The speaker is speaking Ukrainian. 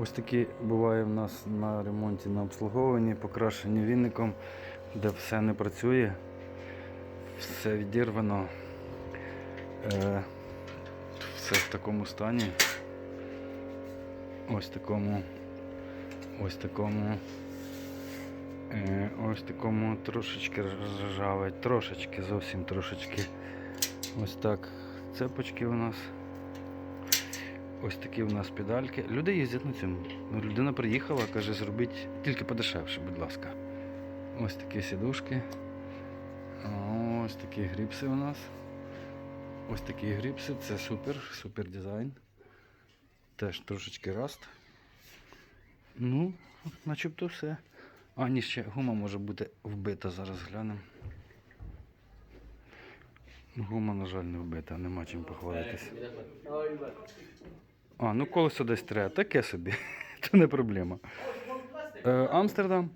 Ось такі буває в нас на ремонті на обслуговуванні, покрашені вінником, де все не працює, все відірвано. Е, все в такому стані. Ось такому. Ось такому. Е, ось такому трошечки ржаве, трошечки, зовсім трошечки. Ось так. Цепочки у нас. Ось такі у нас педальки. Люди їздять на цьому. Ну, людина приїхала, каже, зробіть тільки подешевше, будь ласка. Ось такі сідушки. Ось такі гріпси у нас. Ось такі гріпси. Це супер, супер дизайн. Теж трошечки раст. Ну, начебто все. А, ні, ще гума може бути вбита, зараз глянемо. Гума, на жаль, не вбита, нема чим похвалитися. А, ну колесо десь треба, таке собі, то не проблема. Е, Амстердам.